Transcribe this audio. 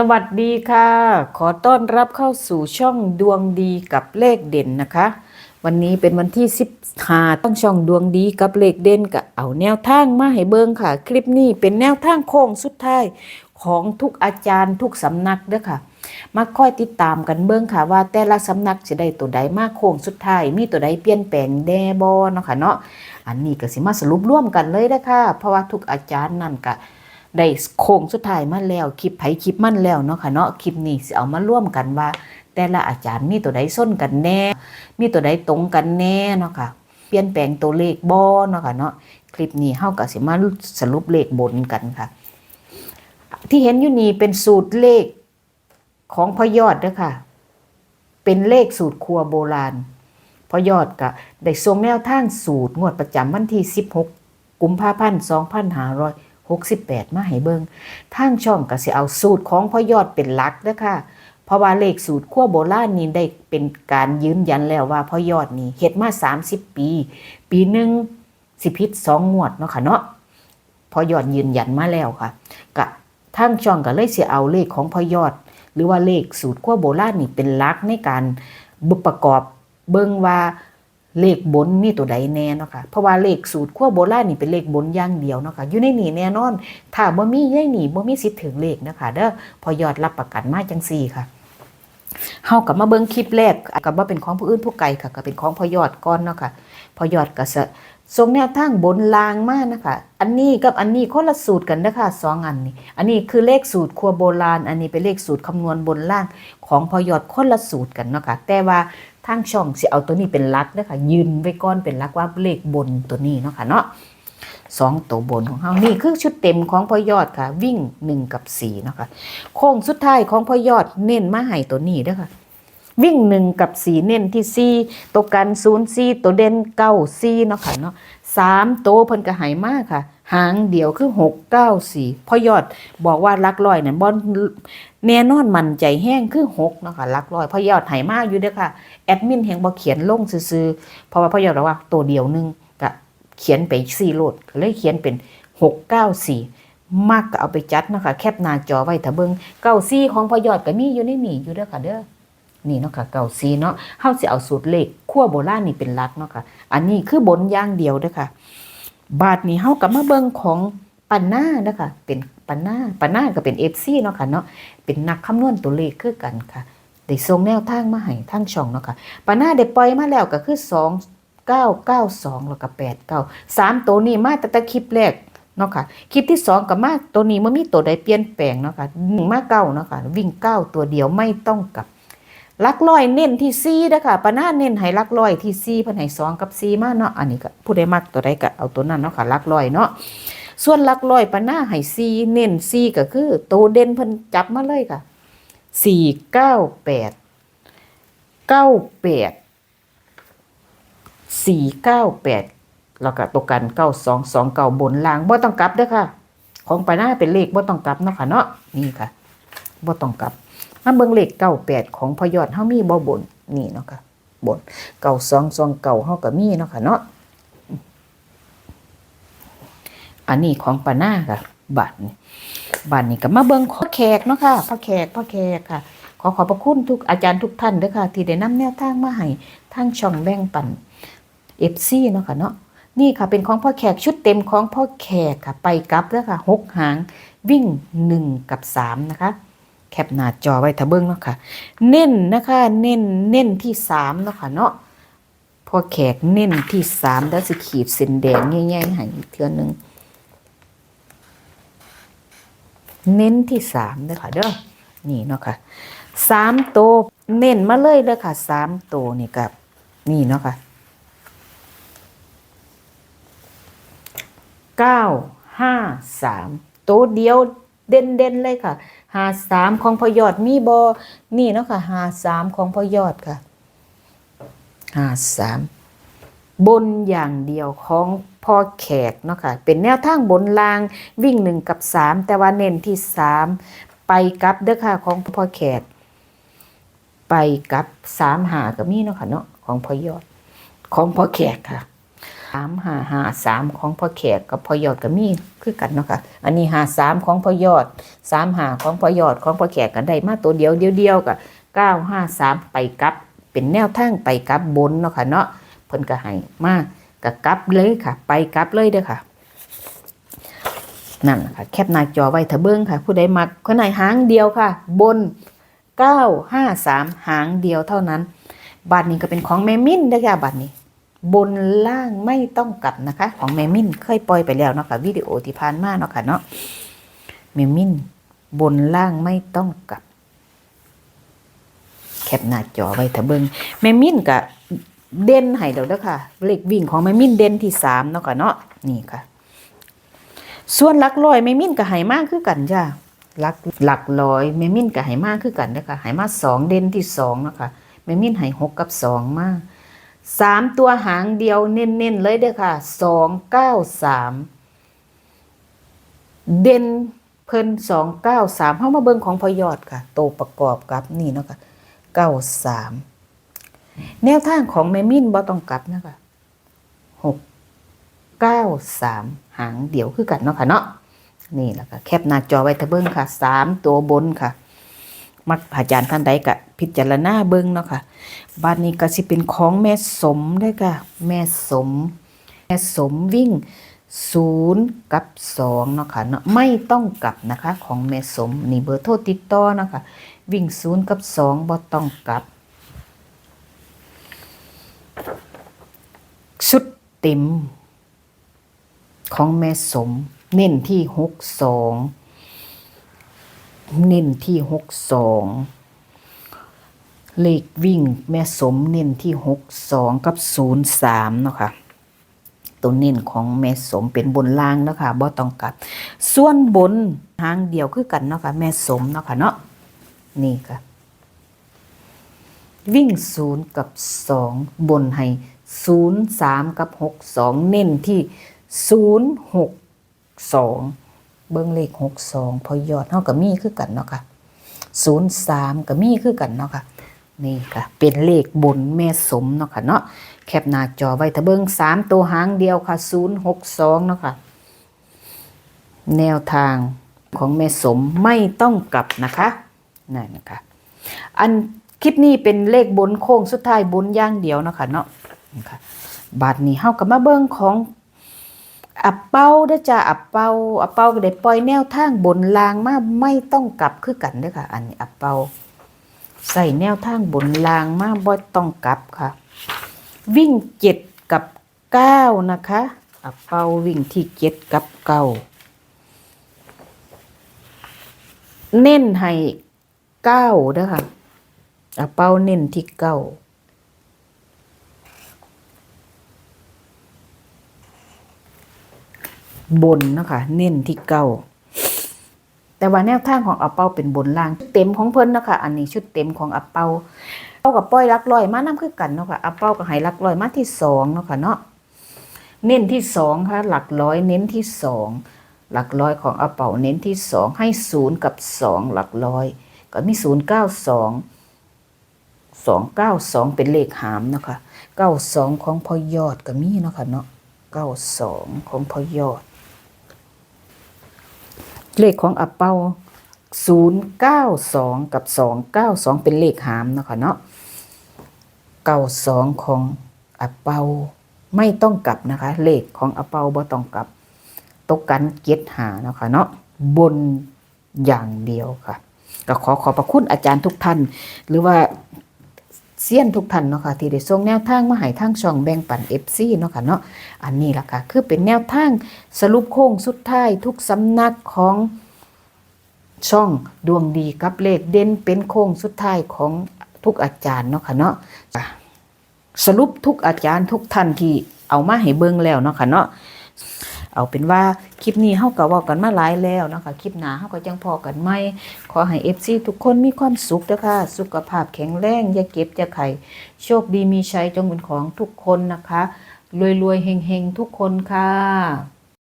สวัสดีค่ะ ขอต้อนรับเข้าสู่ช่องดวงดีกับเลขเด่นนะคะ วันนี้เป็นวันที่15ต้องช่องดวงดีกับเลขเด่นกับเอาแนวทางมาให้เบิ่งค่ะ คลิปนี้เป็นแนวทางโค้งสุดท้ายของทุกอาจารย์ทุกสำนักเด้อค่ะ มาค่อยติดตามกันเบิ่งค่ะว่าแต่ละสำนักจะได้ตัวใดมาโค้งสุดท้ายมีตัวใดเปลี่ยนแปลงแด่บ่เนาะค่ะเนาะอันนี้ก็สิมาสรุปร่วมกันเลยนะคะเพราะว่าทุกอาจารย์นั่นก็ ได้โค้งสุดท้ายมาแล้วคลิปไผคลิปมันแล้วเนาะค่ะเนาะคลิปนี้สิเอามาร่วมกันว่า แต่ละอาจารย์มีตัวใดส้นกันแน่ มีตัวใดตรงกันแน่เนาะค่ะเปลี่ยนแปลงตัวเลขบ่เนาะค่ะเนาะคลิปนี้เฮาก็สิมาสรุปเลขบนกันค่ะ ที่เห็นอยู่นี่เป็นสูตรเลขของพ่อยอดเด้อค่ะเป็นเลขสูตรครัวโบราณพ่อยอดก็ได้ส่งแนวทางสูตร งวดประจำวันที่ 16 กุมภาพันธ์ 68 มาให้เบิงทางช่องก็สิเอาสูตรของพ่อยอดเป็นหลักเด้อค่ะเพราะว่าเลขสูตรขั้วโบราณนี่ได้เป็นการยืนยันแล้วว่าพ่อยอดนี่เฮ็ดมา 30 ปี ปีหนึ่งสิพิษสองงวดเนาะค่ะเนาะพ่อยอดยืนยันมาแล้วค่ะกะทางช่องก็เลยสิเอาเลขของพ่อยอด หรือว่าเลขสูตรขั้วโบราณนี่เป็นหลักในการบุประกอบเบิ่งว่า เลขบนมีตัวใดแน่เนาะค่ะ เพราะว่าเลขสูตรขั้วโบราณนี่เป็นเลขบนอย่างเดียวเนาะค่ะ อยู่ในหนีแน่นอน ถ้าบ่มีในนี่บ่มีสิทธิ์ถึงเลขนะคะเด้อ พอยอดรับประกันมาจังซี่ค่ะเฮากับมาเบิ่งคลิปแรกกับว่าเป็นของผู้อื่นผู้ไกลค่ะก็เป็นของพอยอดก่อนเนาะค่ะ พอยอดก็สะส่งแนวทางบนลางมากนะคะ อันนี้กับอันนี้คนละสูตรกันนะคะสองอันนี้ อันนี้คือเลขสูตรครัวโบราณ อันนี้เป็นเลขสูตรคำนวณบนล่างของพอยอดคนละสูตรกันเนาะค่ะแต่ว่า ทางช่องสิเอาตัวนี้เป็นลักเด้อค่ะยืนไว้ก่อนเป็นลักว่าเลขบนตัวนี้เนาะค่ะเนาะสองตัวบนของเขานี่คือชุดเต็มของพ่อยอดค่ะ วิ่งหนึ่งกับสี่เนาะคะโค้งสุดท้ายของพ่อยอดเน้นมาให้ตัวนี้เด้อค่ะ วิ่งหนึ่งกับสี่เน้นที่สี่ตัวกันศูนย์สี่ตัวเด่นเก้าสี่เนาะค่ะเนาะสามตัวเพิ่นก็ใหายมากค่ะ หางเดียวคือหกเก้าสี่พ่อยอดบอกว่าลักลอยนั่นบอล แน่นอนมันใจแห้งคือหกเนาะค่ะลักลอยพ่อยอดหายมากอยู่เด้อค่ะแอดมินแห่งบ่เขียนลงซื่อๆเพราะว่าพ่อยอดบอกว่าตัวเดียวนึงก็เขียนไปสี่โหลดเลยเขียนเป็นหกเก้าสี่มากก็เอาไปจัดนะคะแคปหน้าจอไว้ถ้าเบิงเก้าสี่ของพอยอดก็มีอยู่ในนี่อยู่เด้อค่ะเด้อนี่เนาะค่ะเก้าสี่เนาะเฮาสิเอาสูตรเลขขั้วโบราณนี่เป็นหลักเนาะค่ะ อันนี้คือบนย่างเดียวเด้อค่ะ บาทนี้เฮาก็มาเบิ่งของปันหน้าเด้อค่ะเป็น ปันน้าปันน้าก็เป็น FC เนาะค่ะเนาะเป็นนักคำนวณตัวเลขคือกันค่ะได้ส่งแนวทางมาให้ทางช่องเนาะค่ะปันน้าได้ปล่อยมาแล้วก็คือ2 9 9 2แล้วก็8 9 3ตัวนี้มาแต่แต่คลิปแรกเนาะค่ะคลิปที่2กับมาตัวนี้มันมีตัวใดเปลี่ยนแปลงเนาะค่ะหนึ่งมาเก้าเนาะค่ะวิ่งเก้าตัวเดียวไม่ต้องกลับลักลอยเน้นที่ซีนะคะปะน้าเน้นให้ลักลอยที่ซีเพิ่นให้สองกับซีมาเนาะอันนี้ก็ผู้ใดมักตัวใดก็เอาตัวนั้นเนาะค่ะลักลอยเนาะ ส่วนลักลอยปะหน้าให้ซีเน้นซีก็คือโตเด่นเพิ่นจับมาเลยค่ะสี่เก้าแปดเก้าแปดสี่เก้าแปดแล้วก็ตัวกันเก้าสองสองเก้าบนล่างบ่ต้องกลับเด้อค่ะ ของไปหน้าเป็นเลขบ่ต้องกลับเนาะค่ะเนาะนี่ค่ะบ่ต้องกลับมาเบิ่งเลขเก้าแปดของพยอดเฮามีบ่บนนี่เนาะค่ะบนเก้าสองสองเก้าเฮาก็มีเนาะค่ะเนาะ อันนี้ของปาหน้าค่ะบัตรนี่บัตรนี่ก็มาเบิ่งพ่อแขกเนาะค่ะพ่อแขกพ่อแขกค่ะ ขอขอบพระคุณทุกอาจารย์ทุกท่านด้อค่ะ ที่ได้นำแนวทางมาให้ทางช่องแบ่งปันเอฟซีเนาะค่ะเนาะนี่ค่ะเป็นของพ่อแขกชุดเต็มของพ่อแขกค่ะ ไปกลับแล้วค่ะหกหางวิ่งหนึ่งกับสามนะคะแคปหน้าจอไว้ทะเบิ้งเนาะค่ะ เน้นนะคะ เน้นเน้นที่สามเนาะค่ะเนาะพ่อแขกเน้นที่สามแล้วสิขีดเส้นแดงง่ายๆให้อีกเทื่อหนึง เน้นที่สามเด้อค่ะเด้อนี่เนาะค่ะสามโตเน้นมาเลยเด้อค่ะสามโตนี่กับนี่เนาะค่ะเก้าห้าสามโตเดียวเด่นเด่นเลยค่ะหาสามของพยอดมีบอนี่เนาะค่ะหาสามของพยอดค่ะหาสาม บนอย่างเดียวของพ่อแขกเนาะค่ะเป็นแนวทางบนลางวิ่งหนึ่งกับสามแต่ว่าเน้นที่สามไปกับเด้อค่ะของพ่อแขก ไปกับสามหาก็มีเนาะค่ะเนาะของพ่อยอดของพ่อแขกค่ะสามหาหาสามของพ่อแขกกับพ่อยอดก็มีคือกันเนาะค่ะอันนี้หาสามของพ่อยอดสามหาของพ่อยอดของพ่อแขกกันได้มาตัวเดียวเดียวเดียวกับเก้าห้าสามไปกับเป็นแนวทางไปกับบนเนาะค่ะเนาะ เพิ่นก็ให้มากก็กลับเลยค่ะ ไปกลับเลยเด้อค่ะนั่นค่ะ แคปหน้าจอไว้ถ้าเบิ่งค่ะ ผู้ใดมักคนไหนหางเดียวค่ะ บน 953 หางเดียวเท่านั้น บัตรนี้ก็เป็นของแม่มิ้นเด้อค่ะบัตรนี้ บนล่างไม่ต้องกลับนะคะ ของแม่มิ้นเคยปล่อยไปแล้วเนาะค่ะวิดีโอที่ผ่านมาเนาะค่ะเนาะแม่มิ้นบนล่างไม่ต้องกลับ แคปหน้าจอไว้ถ้าเบิ่งแม่มิ้นก็ เด่นให้เดี๋ยวเด้อค่ะเลขวิ่งของแม่มิ้นเด่นที่สามเนาะค่ะเนาะนี่ค่ะ ส่วนหลักร้อยแม่มิ้นก็ให้มากคือกันจ้าหลักหลักร้อยแม่มิ้นก็ให้มากคือกันเด้อค่ะให้มากสองเด่นที่สองเนาะค่ะแม่มิ้นให้หกกับสองมากสามตัวหางเดียวเน้นๆเลยเด้อค่ะสองเก้าสามเด่นเพิ่นสองเก้าสามเข้ามาเบิ่งของพยอดค่ะ โตประกอบกับนี่เนาะค่ะเก้าสาม แนวทางของแม่มิ้นบ่ต้องกลับนะคะหกเก้าสามหางเดียวคือกันเนาะค่ะเนาะนี่แหละค่ะแคปหน้าจอไว้ทะเบิ้งค่ะสามตัวบนค่ะ มักอาจารย์ท่านใดกะพิจารณาเบิ้งเนาะค่ะบ้านนี้ก็สิเป็นของแม่สมได้อค่ะ แม่สม แม่สมวิ่งศูนย์กับสองเนาะค่ะเนาะไม่ต้องกลับนะคะ ของแม่สมนี่เบอร์โทรติดต่อเนาะค่ะวิ่งศูนย์กับสองบ่ต้องกลับ ชุดเต็ม ของแม่สม เน้นที่หกสองเน้นที่หกสองเลขวิ่งแม่สมเน้นที่หกสองกับศูนย์สามเนาะค่ะตัวเน้นของแม่สมเป็นบนล่างเนาะค่ะบ่ต้องกลับ ส่วนบนทางเดียวคือกันเนาะค่ะแม่สมเนาะค่ะเนาะนี่ค่ะ วิ่งศูนย์กับสองบนให้ ศูนย์สามกับหกสองเน้นที่ศูนย์หกสองเบิ้งเลขหกสองพอยอดเท่ากับมีคือกันเนาะค่ะศูนย์สามกับมีคือกันเนาะค่ะ นี่ค่ะ เป็นเลขบนแม่สมเนาะค่ะเนาะ แคปหน้าจอไว้ถ้าเบิ้งสามตัวหางเดียวค่ะศูนย์หกสองเนาะค่ะ แนวทางของแม่สมไม่ต้องกลับนะคะนั่นนะคะอันคลิปนี้เป็นเลขบนโค้งสุดท้ายบนย่างเดียวเนาะคะเนาะ คะบาทนี้เฮากับมาเบิ่งของอับเป้าเด้จ้าอับเป้าอับเป้าก็ได้ปล่อยแนวทางบนลางมาไม่ต้องกลับคือกันเด้อค่ะ อันนี้อับเป้าใส่แนวทางบนลางมาบ่ต้องกลับค่ะ วิ่งเจ็ดกับเก้านะคะอับเป้าวิ่งที่เจ็ดกับเก้าเน้นให้เก้าเด้อค่ะอาเป้าเน้นที่เก้า บนนะคะเน้นที่เก้าแต่ว่าแนวทางของอาเป้าเป็นบนล่างชุดเต็มของเพิ่นนะคะอันนี้ชุดเต็มของอาเป้าเป้ากับป้อยลักลอยมานํคือกันเนาะค่ะอาเป้ากับไหลักลอยมาที่สองเนาะค่ะเนาะเน้นที่สองค่ะหลักร้อยเน้นที่สองหลักร้อยของอาเป้าเน้นที่สองให้ศูนย์กับสองหลักร้อยก็มีศูนย์เก้าสองสองเก้าสองเป็นเลขหามเนาะคะเก้าสองของพอยอดก็มีเนาะค่ะเนาะเก้าสองของพอยอด เลขของอัปเปาศูนย์เก้าสองกับสองเก้าสองเป็นเลขหามเนาะค่ะเนาะเก้าสองของอัปเปาไม่ต้องกลับนะคะ เลขของอัปเปาบ่ต้องกลับ ตกกันเกียรหาเนาะค่ะเนาะบนอย่างเดียวค่ะ ก็ขอขอบพระคุณอาจารย์ทุกท่าน หรือว่า เซียนทุกท่านเนาะค่ะที่ได้ส่งแนวทางมาให้ทางช่องแบ่งปัน FC เนาะค่ะเนาะอันนี้ล่ะค่ะคือเป็นแนวทางสรุปโค้งสุดท้ายทุกสำนักของช่องดวงดีกับเลขเด่นเป็นโค้งสุดท้ายของทุกอาจารย์เนาะค่ะเนาะจ้ะสรุปทุกอาจารย์ทุกท่านที่เอามาให้เบิ่งแล้วเนาะค่ะเนาะ เอาเป็นว่าคลิปนี้เฮาก็เว้ากันมาหลายแล้วนะคะคลิปหน้าเฮาก็จังพอกันใหม่ขอให้ FC ทุกคนมีความสุขเด้อค่ะ สุขภาพแข็งแรงอย่าเก็บอย่าไข้โชคดีมีชัยจงเป็นของทุกคนนะคะรวยๆเฮงๆทุกคนค่ะ